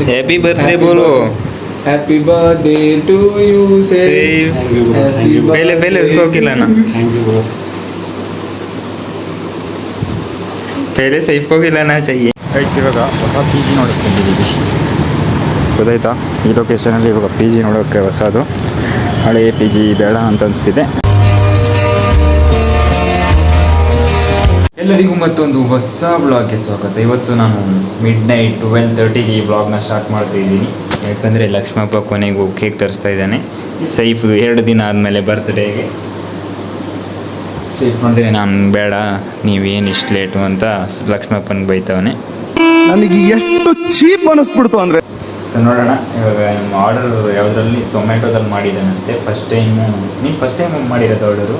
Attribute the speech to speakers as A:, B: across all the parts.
A: Happy birthday बोलो
B: happy birthday to you से
A: save पहले पहले उसको खिलाना
C: ಥ್ಯಾಂಕ್ ಯು ಬ್ರೋ
A: पहले सैफ को खिलाना चाहिए
D: ಗೈಸ್ ಇವಾಗ ಹೊಸ ಪಿ ಜಿ ನೋಡೋಕ್ಕೆ ಬಂದಿದ್ದೀವಿ ಗೊತ್ತಾಯ್ತಾ ಈ ಲೊಕೇಶನಲ್ಲಿ ಇವಾಗ ಪಿ ಜಿ ನೋಡೋಕ್ಕೆ ಹೊಸದು ಹಳೆಯ ಪಿ ಜಿ ಬೇಡ ಅಂತ ಅನಿಸ್ತಿದೆ
A: ಎಲ್ಲರಿಗೂ ಮತ್ತೊಂದು ಹೊಸ ಬ್ಲಾಗ್ಗೆ ಸ್ವಾಗತ. ಇವತ್ತು ನಾನು ಮಿಡ್ ನೈಟ್ ಟ್ವೆಲ್ ತರ್ಟಿಗೆ ಈ ಬ್ಲಾಗ್ನ ಸ್ಟಾರ್ಟ್ ಮಾಡ್ತಾ ಇದ್ದೀನಿ. ಯಾಕಂದರೆ ಲಕ್ಷ್ಮಪ್ಪ ಕೊನೆಗೂ ಕೇಕ್ ತರಿಸ್ತಾ ಇದ್ದಾನೆ. ಸೈಫ್ದು ಎರಡು ದಿನ ಆದಮೇಲೆ ಬರ್ತ್ಡೇಗೆ ಸೈಫ್ ನೋಡಿದ್ರೆ ನಾನು ಬೇಡ ನೀವೇನು ಇಷ್ಟು ಲೇಟು ಅಂತ ಲಕ್ಷ್ಮಪ್ಪನಿಗೆ ಬೈತವನೆ.
E: ನನಗೆ ಎಷ್ಟು ಚೀಪ್ ಅನಿಸ್ಬಿಡ್ತು ಅಂದರೆ.
A: ಸೊ ನೋಡೋಣ ಇವಾಗ ನಿಮ್ಮ ಆರ್ಡರ್ ಯಾವುದರಲ್ಲಿ ಝೊಮ್ಯಾಟೋದಲ್ಲಿ ಮಾಡಿದ್ದಾನಂತೆ. ಫಸ್ಟ್ ಟೈಮು ನೀನು ಫಸ್ಟ್ ಟೈಮ್ ಮಾಡಿರೋದು ಆರ್ಡರು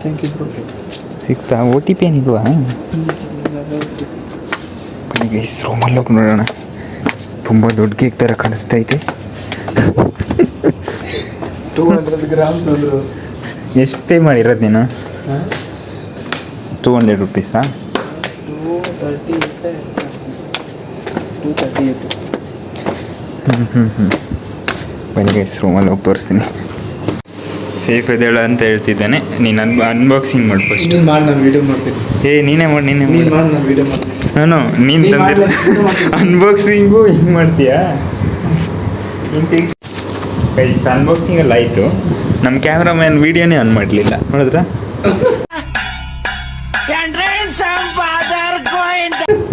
B: ಥ್ಯಾಂಕ್ ಯು
A: ಸಿಗ್ತಾ ಓ ಟಿ ಪಿ ಏನಿಲ್ವಾ? ಬನ್ನಿ ರೂಮಲ್ಲಿ ಹೋಗಿ ನೋಡೋಣ. ತುಂಬ ದೊಡ್ಡ ಕೇಕ್ ಥರ ಕಾಣಿಸ್ತೈತೆ
B: ಟೂ ಹಂಡ್ರೆಡ್ ಗ್ರಾಮ್ಸ್ ಅಂದರು.
A: ಎಷ್ಟು ಪೇ ಮಾಡಿರೋದು ನೀನು? ಟೂ ಹಂಡ್ರೆಡ್ ರುಪೀಸಾ
B: ಟೂ ತರ್ಟಿ ಟೂ ತರ್ಟಿ
A: ಹ್ಞೂ ಹ್ಞೂ ಬನ್ನಿ ರೂಮಲ್ಲಿ ಹೋಗಿ ತೋರಿಸ್ತೀನಿ. ಸೇಫ್ ಇದೆಯಲ್ಲ ಅಂತ ಹೇಳ್ತಿದ್ದಾನೆ. ನೀನು ಅನ್ ಅನ್ಬಾಕ್ಸಿಂಗ್ ಮಾಡು ಫಸ್ಟ್
B: ನೀನು ಮಾಡಿ ನಾನು ವಿಡಿಯೋ ಮಾಡ್ತೀನಿ.
A: ಏ ನೀನೇ ಮಾಡಿ ನೀನೇ
B: ನೀನು
A: ಮಾಡಿ.
B: ನಾನು ವಿಡಿಯೋ ಮಾಡ್ತೀನಿ.
A: ನಾನು ನೀನು
B: ಮಾಡ್ಲಾ?
A: ಅನ್ಬಾಕ್ಸಿಂಗು ಹಿಂಗೆ ಮಾಡ್ತೀಯಾ? ಗೈಸ್ ಅನ್ಬಾಕ್ಸಿಂಗ್ ಎಲ್ಲ ಆಯಿತು. ನಮ್ಮ ಕ್ಯಾಮ್ರಾಮ್ಯಾನ್ ವೀಡಿಯೋನೇ ಆನ್ ಮಾಡಲಿಲ್ಲ. ನೋಡಿದ್ರ?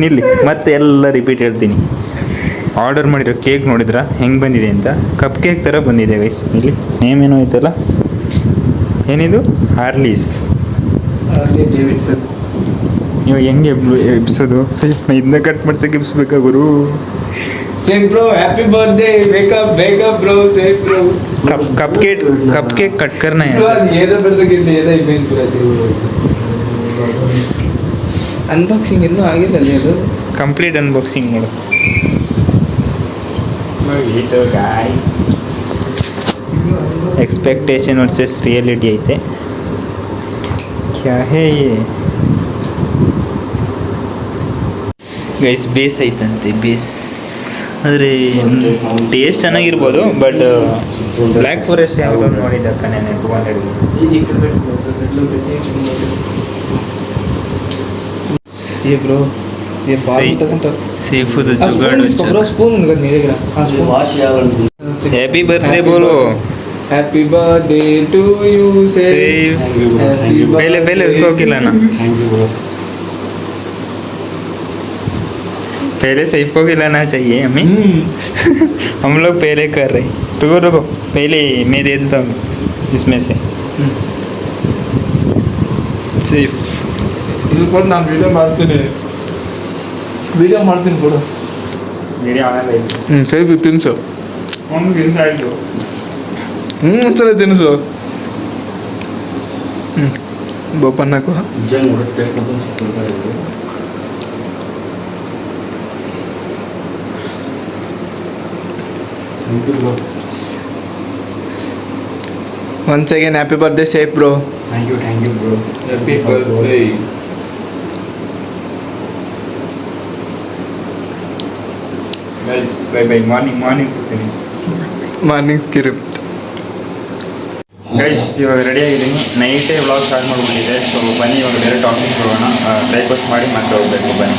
A: ನಿಲ್ಲಿ ಮತ್ತೆ ಎಲ್ಲ ರಿಪೀಟ್ ಹೇಳ್ತೀನಿ. ಆರ್ಡರ್ ಮಾಡಿರೋ ಕೇಕ್ ನೋಡಿದ್ರ? ಹೆಂಗೆ ಬಂದಿದೆ ಅಂತ? ಕಪ್ ಕೇಕ್ ಥರ ಬಂದಿದೆ ಗೈಸ್. ಇಲ್ಲಿ ನೇಮ್ ಏನೋ ಐತಲ್ಲ? ಏನಿದು ಹಾರ್ಲೀಸ್
B: ಅರ್ಲಿ ಡೇವಿಡ್ಸನ್
A: ನೀವು ಹೆಂಗೆ ಎಬ್- ಎಬ್ಸೋದು ಸ್ವಲ್ಪ ಇದನ್ನ ಕಟ್ ಮಾಡ್ಸಕ್ಕೆ ಎಬ್ಸ್ಬೇಕಾ ಗುರು
B: safe bro happy birthday ಬೇಕಪ್ ಬೇಕಪ್ bro safe
A: bro cup cup cake cupcake cut करना है
B: ఏదో పెడతకింది ఏదో అయిపోయింది ಅನ್ಬಾಕ್ಸಿಂಗ್ ಇನ್ನೂ ಆಗಿಲ್ಲ ಅದು
A: ಕಂಪ್ಲೀಟ್ ಅನ್ಬಾಕ್ಸಿಂಗ್ ಮಾಡು expectation versus reality ಐತೆ. ಕ್ಯಾ ಹೇ ಗೈಸ್ ಬೇಸ್ ಐತಂತೆ ಬೇಸ್ ಆದರೆ ಟೇಸ್ಟ್ ಚೆನ್ನಾಗಿರ್ಬೋದು ಬಟ್ ಬ್ಲ್ಯಾಕ್ ಫಾರೆಸ್ಟ್ ಯಾವುದೋ
C: ನೋಡಿದ್ದೆ ಕಣೆ
A: ಹ್ಯಾಪಿ ಬರ್ತ್ಡೇ ಬೋಲು
B: हैप्पी बर्थडे टू यू
A: से पहले पहले उसको खिलाना पहले सेफ़ को खिलाना चाहिए हमें हम लोग पहले कर रहे रुको रुको पहले मैं दे देता हूँ इसमें से सेफ़
B: ఇప్పుడు నా వీడియో మారుతుంది వీడియో మారుతుంది కూడా వీడియో సరే తినసు అవును కింద ಒಂದ್ಸಲ ತಿನ್ಸು ಹ್ಞೂ ಬೋಪನ್ ಹಾಕು
C: ನಿಜಂಗ್ ನೋಡೋಕೆ ಟೇಸ್ಟ್ ಮಾಡ್ಕೊಂಡು ಸೂಪರ್ ಆಗಿದೆ
B: thank
C: you bro once again happy
B: birthday safe
A: bro thank you thank you
B: bro happy
A: guys ಇವಾಗ ರೆಡಿ ಆಗಿದ್ದೀನಿ. ನೈಟೇ ವ್ಲಾಗ್ ಸ್ಟಾರ್ಟ್ ಮಾಡಿಬಿಟ್ಟಿದೆ ಸೊ ಬನ್ನಿ, ಇವಾಗ ಬೇರೆ ಟಾಪಿಕ್ ಹೋಗೋಣ. ಬ್ರೇಕ್ಫಾಸ್ಟ್ ಮಾಡಿ ಮತ್ತೆ ಹೋಗ್ಬೇಕು. ಬನ್ನಿ.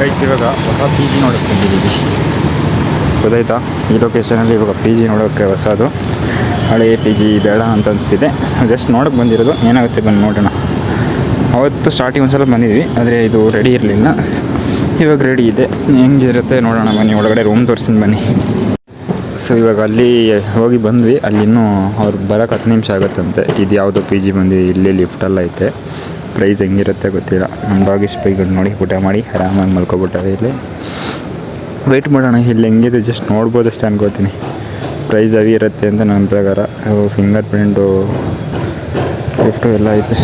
D: ಗೈಸ್ ಇವಾಗ ಹೊಸ ಪಿ ಜಿ ನೋಡೋಕ್ಕೆ ಬಂದಿದ್ದೀವಿ. ಗೊತ್ತಾಯ್ತಾ? ಈ ಲೊಕೇಶನಲ್ಲಿ ಇವಾಗ ಪಿ ಜಿ ನೋಡೋಕ್ಕೆ ಹೊಸದು. ಹಳೆ ಪಿ ಜಿ ಬೇಡ ಅಂತ ಅನಿಸ್ತಿದೆ. ಜಸ್ಟ್ ನೋಡೋಕ್ಕೆ ಬಂದಿರೋದು. ಏನಾಗುತ್ತೆ ಬಂದು ನೋಡೋಣ. ಅವತ್ತು ಸ್ಟಾರ್ಟಿಂಗ್ ಒಂದು ಸಲ ಬಂದಿದ್ವಿ. ಆದರೆ ಇದು ರೆಡಿ ಇರಲಿಲ್ಲ. ಇವಾಗ ರೆಡಿ ಇದೆ. ಹೆಂಗಿರುತ್ತೆ ನೋಡೋಣ ಬನ್ನಿ. ಒಳಗಡೆ ರೂಮ್ ತೋರಿಸ್ತೀನಿ ಬನ್ನಿ. ಸೊ ಇವಾಗ ಅಲ್ಲಿ ಹೋಗಿ ಬಂದ್ವಿ. ಅಲ್ಲಿ ಇನ್ನೂ ಅವ್ರಿಗೆ ಬರೋಕೆ ಹತ್ತು ನಿಮಿಷ ಆಗುತ್ತಂತೆ. ಇದು ಯಾವುದೋ ಪಿ ಜಿ ಬಂದು ಇಲ್ಲಿ ಲಿಫ್ಟಲ್ಲ ಐತೆ.
A: ಪ್ರೈಸ್ ಹೆಂಗಿರುತ್ತೆ ಗೊತ್ತಿಲ್ಲ. ನಮ್ಮ ಡಾಗಿಶ್ ಬೈಗಳು ನೋಡಿ, ಊಟ ಮಾಡಿ, ಆರಾಮಾಗಿ ಮಲ್ಕೊಬಿಟ್ಟಾರೆ ಇಲ್ಲಿ. ವೆಯ್ಟ್ ಮಾಡೋಣ. ಇಲ್ಲಿ ಹೆಂಗಿದೆ? ಜಸ್ಟ್ ನೋಡ್ಬೋದು ಅಷ್ಟೇ ಅನ್ಕೋತೀನಿ. ಪ್ರೈಸ್ ಅವಿ ಇರುತ್ತೆ ಅಂತ ನನ್ನ ಪ್ರಕಾರ. ಫಿಂಗರ್ ಪ್ರಿಂಟು ಗಿಫ್ಟು ಎಲ್ಲ ಐತೆ.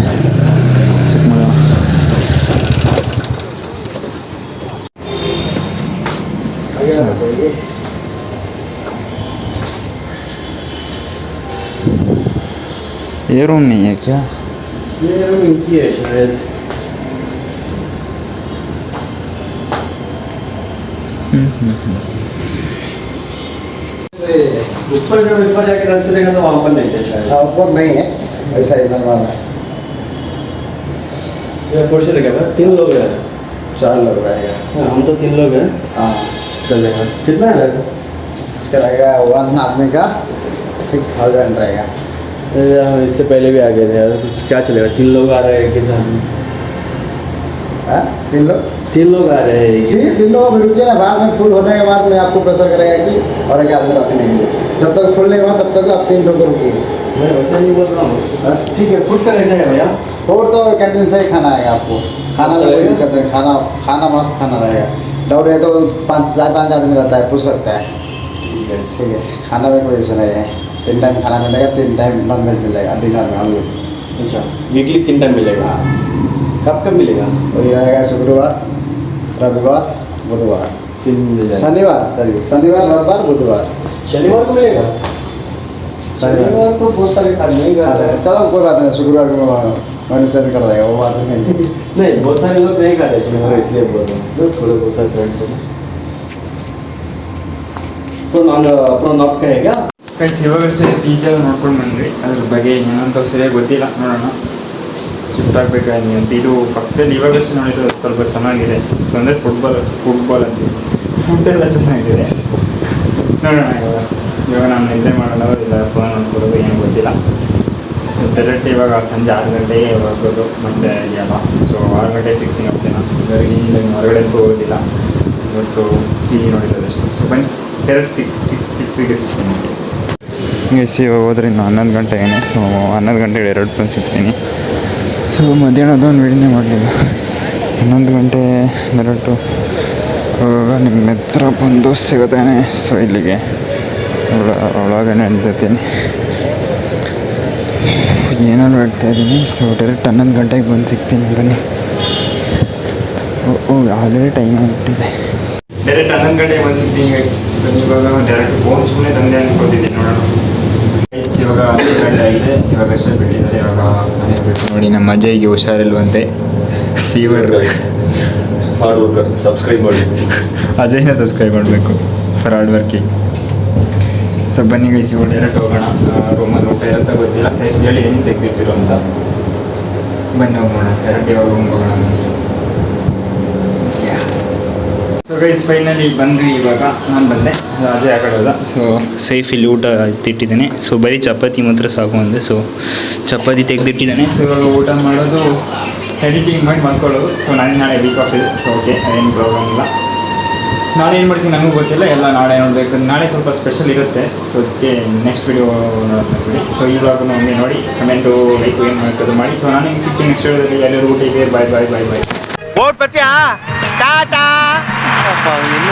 A: ये रूम नहीं है क्या
C: ये रूम इनकी है शायद ऊपर जब ऊपर जाके रास्ते देखा तो वहाँ पर नहीं थे शायद
F: ऊपर नहीं है। ऐसा इधर वाला
C: ये फोर से लगा तीन लोग हैं।
F: चार लोग रहेगा
C: हाँ, हम तो तीन लोग हैं
F: हाँ
C: चलेगा। कितना है?
F: इसका रहेगा वन आदमी का सिक्स थाउज़ेंड रहेगा।
C: हम इससे पहले भी आ गए थे यार कुछ क्या चलेगा? तीन लोग आ रहे हैं एक साथ में।
F: हाँ? तीन लोग?
C: तीन लोग आ रहे हैं
F: ठीक तीन लोग अभी रुकिए ना बाद में फुल होने के बाद में आपको प्रेशर करेगा कि और एक आदमी रखने के लिए जब तक फुल नहीं हुआ तब तक आप तीन लोग रुकिए।
C: मैं वैसे नहीं बोल रहा हूँ।
F: हाँ?
C: ठीक है फ़ूड का कैसा है भैया।
F: और तो कैंटीन से ही खाना आएगा आपको। खाना में कोई दिक्कत नहीं खाना खाना मस्त खाना रहेगा। डाउट है तो पाँच चार पाँच आदमी रहता है पूछ सकता है।
C: ठीक है।
F: ठीक है खाना में कोई इशू नहीं है। तीन टाइम खाना मिलेगा तीन टाइम नॉन वेज मिलेगा डिनर में ऑनली
C: अच्छा वीकली तीन टाइम मिलेगा कब कब मिलेगा
F: वही रहेगा शुक्रवार रविवार बुधवार
C: तीन
F: शनिवार सॉरी शनिवार रविवार बुधवार
C: शनिवार को मिलेगा
F: शनिवार।
C: को बहुत सारे आदमी
F: हाँ,
C: खाते
F: चलो कोई बात नहीं शुक्रवार को मैंने चेंज कर देगा वो बात नहीं
C: नहीं बहुत सारे लोग नहीं खाते शनिवार इसलिए बोल रहा हूँ थोड़े बहुत सारे फ्रेंड्स हैं तो नॉन अपना नॉर्थ का है क्या
A: ಗೈಸ್ ಇವಾಗಷ್ಟೇ ಪಿಜ್ಜಾ ನೋಡ್ಕೊಂಡು ಬಂದ್ವಿ. ಅದ್ರ ಬಗ್ಗೆ ಏನಂತ ಸರಿಯಾಗಿ ಗೊತ್ತಿಲ್ಲ, ನೋಡೋಣ. ಶಿಫ್ಟ್ ಆಗಬೇಕಾಗಿ ಅಂತ. ಇದು ಪಕ್ಕದಲ್ಲಿ ಇವಾಗಷ್ಟೇ ನೋಡಿದ್ರೆ ಸ್ವಲ್ಪ ಚೆನ್ನಾಗಿದೆ. ಸೊ ಅಂದರೆ ಫುಟ್ಬಾಲ್ ಫುಟ್ಬಾಲ್ ಅಂತ. ಫುಡ್ ಎಲ್ಲ ಚೆನ್ನಾಗಿದೆ. ನೋಡೋಣ ಇವಾಗ. ಇವಾಗ ನಾನು ನಿದ್ದೆ ಮಾಡೋಣ ಇಲ್ಲ ಫೋನ್ ನೋಡ್ಕೊಡೋದು ಏನು ಗೊತ್ತಿಲ್ಲ. ಸೊ ಡೈರೆಕ್ಟ್ ಇವಾಗ ಸಂಜೆ ಆರು ಗಂಟೆಗೆ ಹೋಗೋದು ಮತ್ತೆ ಇದೆಯಲ್ಲ. ಸೊ ಆರು ಗಂಟೆಗೆ ಸಿಗ್ತೀನಿ ಮತ್ತೆ ನಾನು. ಹೊರಗಡೆ ಅಂತೂ ಹೋಗೋದಿಲ್ಲ. ಇವತ್ತು ಪಿ ಜಿ ಅಷ್ಟು. ಸೊ ಬನ್ನಿ. ಡೈರೆಕ್ಟ್ ಸಿಕ್ಸ್ ಸಿಕ್ಸ್ ಸಿಕ್ಸಿಗೆ ಸಿಗ್ತೀನಿ. ಎಸ್ ಎಸಿ ಇನ್ನು ಹನ್ನೊಂದು ಗಂಟೆ ಏನೇ, ಸೊ ಹನ್ನೊಂದು ಗಂಟೆಗೆ ಎರಡು ಬಂದು ಸಿಗ್ತೀನಿ. ಸೊ ಮಧ್ಯಾಹ್ನದ ಒಂದು ವಿಡಿಯೋನೇ ಮಾಡಲಿಲ್ಲ. ಹನ್ನೊಂದು ಗಂಟೆ ಎರಡು ನಿಮ್ಮ ಹತ್ರ ಬಂದು ಸಿಗುತ್ತೇನೆ. ಸೊ ಇಲ್ಲಿಗೆ ಒಳ ನಡೆದಿರ್ತೀನಿ ಏನಾದ್ರು ಹೇಳ್ತಾ ಇದ್ದೀನಿ. ಸೊ ಡೈರೆಕ್ಟ್ ಹನ್ನೊಂದು ಗಂಟೆಗೆ ಬಂದು ಸಿಗ್ತೀನಿ. ಬನ್ನಿ. ಓ ಆಲ್ರೆಡಿ ಟೈಮ್ ಆಗಿಬಿಟ್ಟಿದೆ. ಡೈರೆಕ್ಟ್ ಹನ್ನೊಂದು ಗಂಟೆಗೆ ಬಂದು ಸಿಗ್ತೀನಿ ಇವಾಗ. ಡೈರೆಕ್ಟ್ ಫೋನ್ ಸುಮ್ಮನೆ ತಂದೆ ಅನ್ಕೋತಿದ್ದೀನಿ ನೋಡೋಣ. ಗೈಸ್ ಇವಾಗ ಆಗಿದೆ ಇವಾಗ ಅಷ್ಟೇ ಬಿಟ್ಟಿದ್ದಾರೆ ಇವಾಗ ಮನೆ ಬಿಟ್ಟು. ನೋಡಿ ನಮ್ಮ ಅಜ್ಜಿಗೆ ಹುಷಾರಿಲ್ವಂತೆ. ಫೀವರ್
G: ಹಾರ್ಡ್ ವರ್ಕರ್ ಸಬ್ಸ್ಕ್ರೈಬ್ ಮಾಡಿ.
A: ಅಜಯ್ನ ಸಬ್ಸ್ಕ್ರೈಬ್ ಮಾಡಬೇಕು. ಫಾರ್ ಹಾರ್ಡ್ ವರ್ಕಿಂಗ್ ಸೊ ಬನ್ನಿ ಗೈಸ್ ಇವಾಗ. ಡೈರೆಕ್ಟ್ ಹೋಗೋಣ. ರೂಮಲ್ಲಿ ಊಟ ಇರುತ್ತೆ ಗೊತ್ತಿಲ್ಲ. ಸೇಫ್ ಹೇಳಿ ಏನು ತೆಗೆದಿಟ್ಟಿರು ಅಂತ. ಬನ್ನಿ ಹೋಗೋಣ. ಡೈರೆಕ್ಟ್ ಇವಾಗ ರೂಮ್ಗೆ ಹೋಗೋಣ. ಸೊ ಗೈಸ್ ಫೈನಲಿ ಬಂದ್ವಿ ಇವಾಗ. ನಾನು ಬಂದೆ. ಅಜಯ್ ಆ ಸೊ ಸೇಫ್ ಇಲ್ಲಿ ಊಟ ಇಟ್ಟಿದ್ದಾನೆ ಸೊ ಬರೀ ಚಪಾತಿ ಮಾತ್ರ ಸಾಕು ಅಂದೆ. ಸೊ ಚಪಾತಿ ತೆಗೆದಿಟ್ಟಿದ್ದಾನೆ. ಸೊ ಇವಾಗ ಊಟ ಮಾಡೋದು ಎಡಿಟಿಂಗ್ ಮಾಡಿ ಮಾಡ್ಕೊಳ್ಳೋದು. ಸೊ ನಾಳೆ ನಾಳೆ ವೀಕ್ ಆಫ್ ಇದೆ. ಸೊ ಓಕೆ ಅದೇನು ಪ್ರಾಬ್ಲಮ್ ಇಲ್ಲ. ನಾಳೆ ಏನು ಮಾಡ್ತೀನಿ ನನಗೂ ಗೊತ್ತಿಲ್ಲ. ಎಲ್ಲ ನಾಳೆ ನೋಡಬೇಕು. ನಾಳೆ ಸ್ವಲ್ಪ ಸ್ಪೆಷಲ್ ಇರುತ್ತೆ. ಸೊ ಅದಕ್ಕೆ ನೆಕ್ಸ್ಟ್ ವಿಡಿಯೋ ನೋಡಿ ಸೊ ಇವಾಗೂ ಒಮ್ಮೆ ನೋಡಿ ಕಮೆಂಟು ಲೈಕ್ ಏನು ಮಾಡ್ಸೋದು ಮಾಡಿ. ಸೊ ನಾನು ಸಿಗ್ತೀನಿ ನೆಕ್ಸ್ಟ್ ವೀಡಿಯೋದಲ್ಲಿ ಎಲ್ಲರೂ ಊಟಿಗೆ ಬಾಯ್ ಬಾಯ್ ಬಾಯ್ ಬಾಯ್
E: Kali.